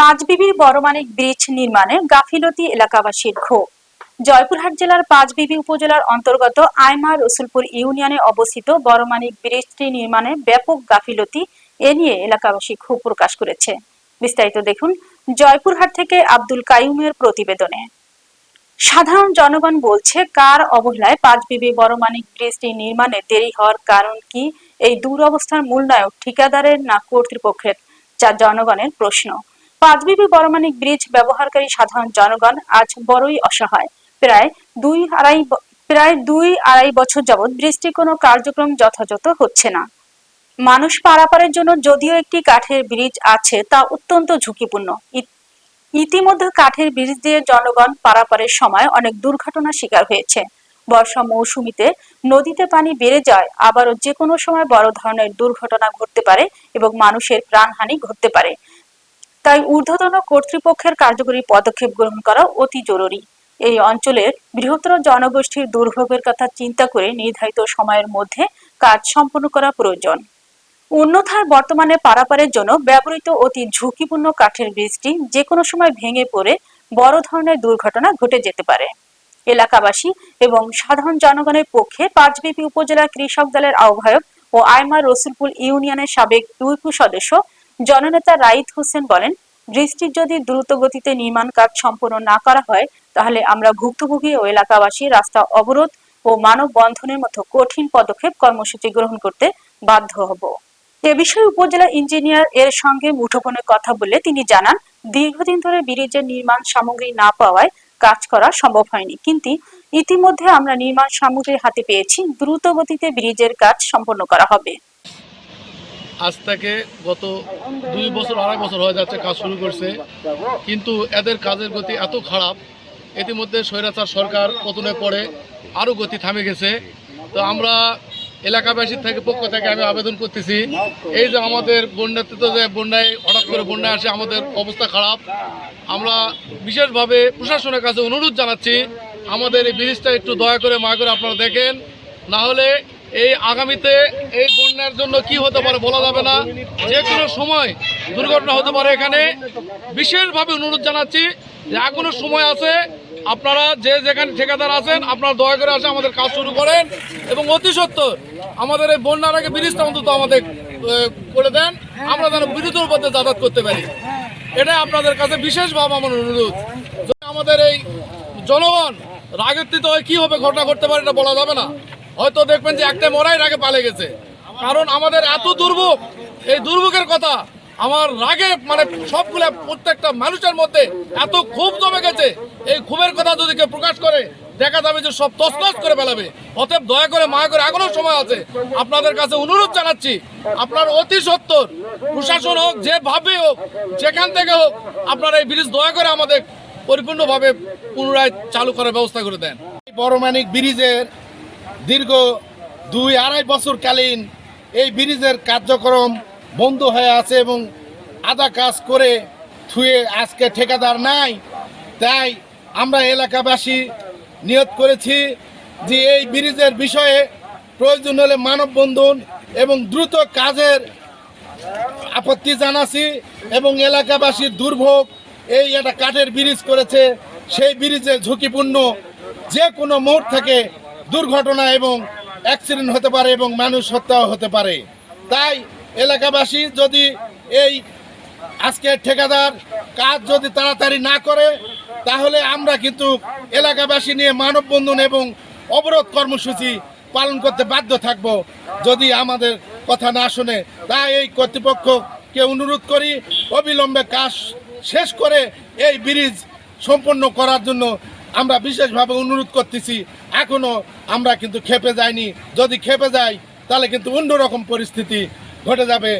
পাঁচবিবির বড়মানিক bridge নির্মাণে গাফিলতি এলাকাবাসীর ক্ষোভ। জয়পুরহাট জেলার পাঁচবিবি উপজেলার অন্তর্গত আইমা রসুলপুর ইউনিয়নে অবস্থিত বড়মানিক ব্রিজটি নির্মাণে ব্যাপক গাফিলতি এ নিয়ে এলাকাবাসী ক্ষোভ প্রকাশ করেছে। বিস্তারিত দেখুন জয়পুরহাট থেকে আব্দুল কাইউমের প্রতিবেদনে। সাধারণ জনগণ বলছে, কার অবহেলায় পাঁচবিবি বড়মানিক ব্রিজটি নির্মাণে দেরি হওয়ার কারণ কি? এই দুরবস্থার মূল নায়ক ঠিকাদারের না কর্তৃপক্ষের? যা জনগণের প্রশ্ন। পাঁচবিবি বড়মানিক ব্রিজ ব্যবহারকারী সাধারণ জনগণ আজ বড়ই অসহায়। প্রায় দুই আড়াই প্রায় দুই আড়াই বছর যাবৎ ব্রিজটি কোনো কার্যক্রম যথাযথ হচ্ছে না। মানুষ পারাপারের জন্য যদিও একটি কাঠের ব্রিজ আছে, তা অত্যন্ত ঝুঁকিপূর্ণ। ইতিমধ্যে কাঠের ব্রিজ দিয়ে জনগণ পারাপারের সময় অনেক দুর্ঘটনার শিকার হয়েছে। বর্ষা মৌসুমিতে নদীতে পানি বেড়ে যায়, আবারও যে কোনো সময় বড় ধরনের দুর্ঘটনা ঘটতে পারে এবং মানুষের প্রাণহানি ঘটতে পারে। তাই ঊর্ধ্বতন কর্তৃপক্ষের কার্যকরী পদক্ষেপ গ্রহণ করা অতি জরুরি। এই অঞ্চলের বৃহত্তর জনগোষ্ঠীর দুর্ভোগের কথা চিন্তা করে নির্ধারিত সময়ের মধ্যে কাজ সম্পন্ন করা প্রয়োজন। অন্যথায় বর্তমানে পারাপারের জন্য ব্যবহৃত অতি ঝুঁকিপূর্ণ কাঠের ব্রিজটি যে কোনো সময় ভেঙে পড়ে বড় ধরনের দুর্ঘটনা ঘটে যেতে পারে। এলাকাবাসী এবং সাধারণ জনগণের পক্ষে পাঁচবিপি উপজেলা কৃষক দলের আহ্বায়ক ও আইমা রসুলপুর ইউনিয়নের সাবেক ইউপি সদস্য জননেতা রাইত হোসেন বলেন ব্রিজটির যদি দ্রুত গতিতে নির্মাণ কাজ সম্পন্ন না করা হয়, তাহলে আমরা ভুক্তভোগী ও এলাকাবাসী রাস্তা অবরোধ ও মানববন্ধনের মতো কঠিন পদক্ষেপ কর্মসূচি গ্রহণ করতে বাধ্য হব। এ বিষয়ে উপজেলা ইঞ্জিনিয়ার এর সঙ্গে মুঠোফোনে কথা বলে তিনি জানান, দীর্ঘদিন ধরে ব্রিজের নির্মাণ সামগ্রী না পাওয়ায় কাজ করা সম্ভব হয়নি। কিন্তু ইতিমধ্যে আমরা নির্মাণ সামগ্রী হাতে পেয়েছি, দ্রুত গতিতে ব্রিজের কাজ সম্পন্ন করা হবে। আজ থেকে গত দুই বছর, আড়াই বছর হয়ে যাচ্ছে, কাজ শুরু করছে। কিন্তু এদের কাজের গতি এত খারাপ, ইতিমধ্যে স্বৈরাচার সরকার পতনের পড়ে আরও গতি থামে গেছে। তো আমরা এলাকাবাসীর থেকে পক্ষ থেকে আমি আবেদন করতেছি, এই যে আমাদের বন্যাতে তো যে বন্যায়, হঠাৎ করে বন্যা আসে, আমাদের অবস্থা খারাপ। আমরা বিশেষভাবে প্রশাসনের কাছে অনুরোধ জানাচ্ছি, আমাদের এই ব্রিজটা একটু দয়া করে মায়া করে আপনারা দেখেন, না হলে এই আগামীতে এই বন্যার জন্য কি হতে পারে বলা যাবে না। যে কোনো সময় দুর্ঘটনা হতে পারে এখানে। বিশেষভাবে অনুরোধ জানাচ্ছি যে এখনও সময় আছে, আপনারা যে যেখানে ঠিকাদার আছেন, আপনারা দয়া করে আসে আমাদের কাজ শুরু করেন এবং অতি সত্তর আমাদের এই বন্যার আগে ব্রিজটা অন্তত আমাদের করে দেন। আমরা যেন উপর দিয়ে যাতায়াত করতে পারি। এটা আপনাদের কাছে বিশেষভাবে আমার অনুরোধ। আমাদের এই জনগণ রাগেত্রিত হয়ে কি হবে, ঘটনা ঘটতে পারে এটা বলা যাবে না। হয়তো দেখবেন যে একটা মরাই রাগে পালে গেছে। কারণ আমাদের এত দুর্ভোগ, এই দুর্ভোগের কথা আমার রাগে মানে সবগুলা প্রত্যেকটা মানুষের মধ্যে এত ক্ষোভ জমে গেছে। এই ক্ষোভের কথা যদি কেউ প্রকাশ করে, দেখা যাবে যে সব তসনস করে ফেলাবে অতএব দয়া করে, মায়া করে এখনও সময় আছে। আপনাদের কাছে অনুরোধ জানাচ্ছি, আপনার অতি সত্তর, প্রশাসন হোক যেভাবে হোক, যেখান থেকে হোক, আপনারা এই ব্রিজ দয়া করে আমাদের পরিপূর্ণভাবে পুনরায় চালু করার ব্যবস্থা করে দেন। বড়মানিক ব্রিজের দীর্ঘ দুই আড়াই বছরকালীন এই ব্রিজের কার্যক্রম বন্ধ হয়ে আছে এবং আধা কাজ করে থুয়ে আজকে ঠিকাদার নাই। তাই আমরা এলাকাবাসী নিয়ত করেছি যে এই ব্রিজের বিষয়ে প্রয়োজন হলে মানববন্ধন এবং দ্রুত কাজের আপত্তি জানাছি এবং এলাকাবাসীর দুর্ভোগ এই একটা কাঠের ব্রিজ করেছে, সেই ব্রিজে ঝুঁকিপূর্ণ যে কোনো মোড় থেকে দুর্ঘটনা এবং অ্যাক্সিডেন্ট হতে পারে এবং মানুষ হত্যাও হতে পারে। তাই এলাকাবাসী যদি এই আজকে ঠিকাদার কাজ যদি তাড়াতাড়ি না করে, তাহলে আমরা কিন্তু এলাকাবাসী নিয়ে মানববন্ধন এবং অবরোধ কর্মসূচি পালন করতে বাধ্য থাকব। যদি আমাদের কথা না শুনে, তাই এই কর্তৃপক্ষকে অনুরোধ করি, অবিলম্বে কাজ শেষ করে এই ব্রিজ সম্পন্ন করার জন্য আমরা বিশেষভাবে অনুরোধ করতেছি এখনও আমরা কিন্তু খেপে যাইনি। যদি খেপে যাই, তাহলে কিন্তু অন্যরকম পরিস্থিতি ঘটে যাবে।